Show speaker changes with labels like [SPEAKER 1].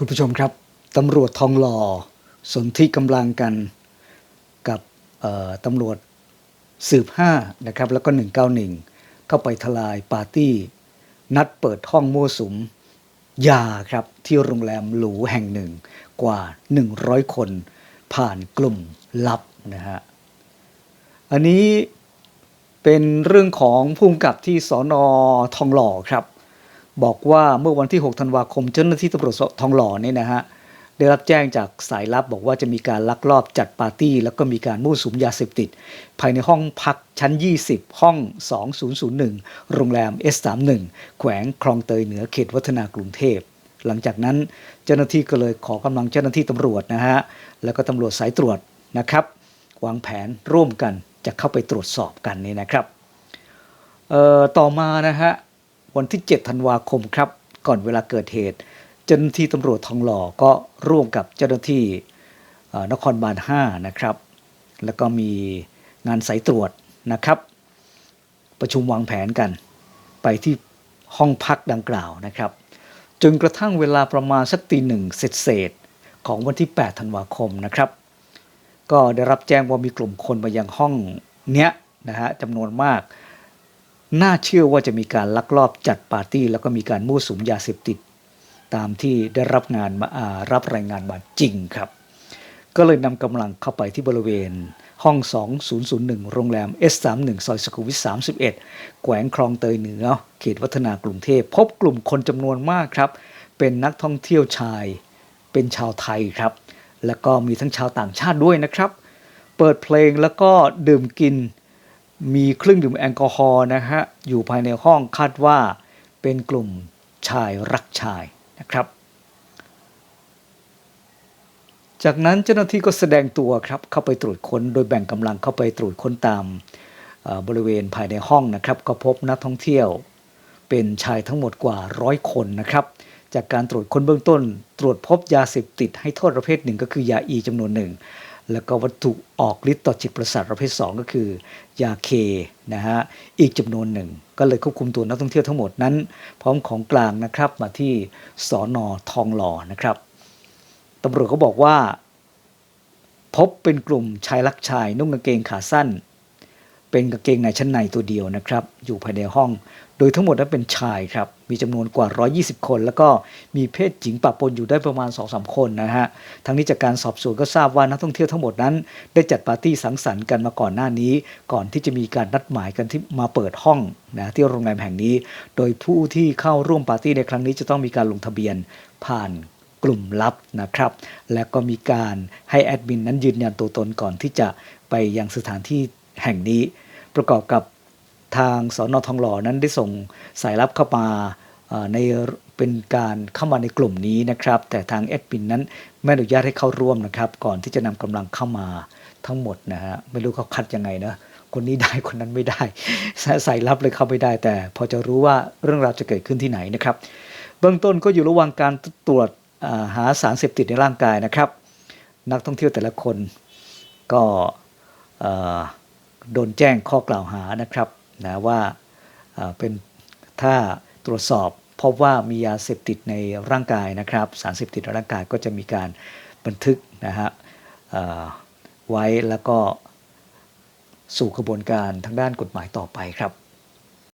[SPEAKER 1] คุณผู้ชมครับตำรวจทองหล่อสนที่กำลังกันกับตำรวจสืบ5นะครับแล้วก็ 191 เข้าไปทลายปาร์ตี้ นัดเปิดห้องมั่วสุมยาครับที่โรงแรมหรูแห่งหนึ่งกว่า 100 คนผ่านกลุ่มลับนะฮะอันนี้เป็นเรื่องของภูมิกับที่สอนอทองหล่อครับ บอกว่าเมื่อวันที่ 6 ธันวาคมเจ้าหน้าที่ตำรวจทองหล่อเนี่ยนะฮะได้รับแจ้งจากสายลับบอกว่าจะมีการลักลอบจัดปาร์ตี้ แล้วก็มีการมั่วสุมยาเสพติด ภายในห้องพักชั้น 20 ห้อง 2001 โรงแรม S31 แขวงคลองเตยเหนือเขตวัฒนากรุงเทพ หลังจากนั้นเจ้าหน้าที่ก็เลยขอกำลังเจ้าหน้าที่ตำรวจนะฮะแล้วก็ตำรวจสายตรวจนะครับ วางแผนร่วมกันจะเข้าไปตรวจสอบกันนี่นะครับต่อมานะฮะ วันที่ 7 ธันวาคมครับ ก่อนเวลาเกิดเหตุเจ้าหน้าที่ตำรวจทองหล่อก็ร่วมกับเจ้าหน้าที่นครบาล5นะครับ แล้วก็มีงานสายตรวจนะครับ ประชุมวางแผนกัน ไปที่ห้องพักดังกล่าวนะครับ จนกระทั่งเวลาประมาณสักตีหนึ่งเศษๆของวันที่ 8 ธันวาคมนะครับ ก็ได้รับแจ้งว่ามีกลุ่มคนมายังห้องเนี้ยนะฮะจำนวนมาก น่าเชื่อว่าจะมีการลักลอบจัดปาร์ตี้ แล้วก็มีการมั่วสุมยาเสพติด ตามที่ได้รับงานมาารับรายงานมาจริงครับ ก็เลยนำกำลังเข้าไปที่บริเวณ ห้อง 2001 โรงแรม S31 ซอยสุขุมวิท 31 แขวงคลองเตยเหนือ เขตวัฒนากรุงเทพ พบกลุ่มคนจำนวนมากครับ เป็นนักท่องเที่ยวชาย เป็นชาวไทยครับ แล้วก็มีทั้งชาวต่างชาติด้วยนะครับ เปิดเพลงแล้วก็ดื่มกิน มีเครื่องดื่มแอลกอฮอล์นะฮะอยู่ภายในห้องคาดว่าเป็นกลุ่มชายรักชายนะครับ จากนั้นเจ้าหน้าที่ก็แสดงตัวครับเข้าไปตรวจค้นโดยแบ่งกำลังเข้าไปตรวจค้นตามบริเวณภายในห้องนะครับ ก็พบนักท่องเที่ยวเป็นชายทั้งหมดกว่าร้อยคนนะครับ จากการตรวจค้นเบื้องต้น ตรวจพบยาเสพติดให้โทษประเภทหนึ่งก็คือยาอีจำนวนหนึ่ง แล้วก็วัตถุออกฤทธิ์ต่อจิตประสาทประเภท 2 ก็คือยาเคนะฮะอีกจำนวนหนึ่ง ก็เลยควบคุมตัวนักท่องเที่ยวทั้งหมดนั้น พร้อมของกลางนะครับมาที่สอนอทองหล่อนะครับตำรวจก็บอกว่า พบเป็นกลุ่มชายลักชายนุ่งกางเกงขาสั้น เป็นกางเกงในชั้นในตัวเดียวนะครับ อยู่ภายในห้อง โดยทั้งหมดนั้นเป็นชายครับ มีจำนวนกว่า 120 คน แล้วก็มีเพศหญิงปะปนอยู่ได้ประมาณ 2-3 คนนะฮะ ทั้งนี้จากการสอบสวนก็ทราบว่านักท่องเที่ยวทั้งหมดนั้น ได้จัดปาร์ตี้สังสรรค์กันมาก่อนหน้านี้ ก่อนที่จะมีการนัดหมายกันที่มาเปิดห้องนะที่โรงแรมแห่งนี้ โดยผู้ที่เข้าร่วมปาร์ตี้ในครั้งนี้จะต้องมีการลงทะเบียนผ่านกลุ่มลับนะครับ และก็มีการให้แอดมินนั้นยืนยันตัวตนก่อนที่จะไปยังสถานที่แห่งนี้ ประกอบกับทางสอนอทองหล่อนั้นได้ส่งสายลับเข้ามาในเป็นการเข้ามาในกลุ่มนี้นะครับ แต่ทางแอดมินนั้นไม่อนุญาตให้เข้าร่วมนะครับ ก่อนที่จะนำกำลังเข้ามาทั้งหมดนะฮะไม่รู้เขาคัดยังไงนะคนนี้ได้คนนั้นไม่ได้สายลับเลยเข้าไม่ได้ แต่พอจะรู้ว่าเรื่องราวจะเกิดขึ้นที่ไหนนะครับ เบื้องต้นก็อยู่ระหว่างการตรวจหาสารเสพติดในร่างกายนะครับ นักท่องเที่ยวแต่ละคนก็ โดนแจ้งข้อกล่าวหานะครับนะว่าเป็นถ้าตรวจสอบพบว่ามียาเสพติดในร่างกายนะครับสารเสพติดในร่างกายก็จะมีการบันทึกนะฮะไว้แล้วก็สู่กระบวนการทางด้านกฎหมายต่อไปครับ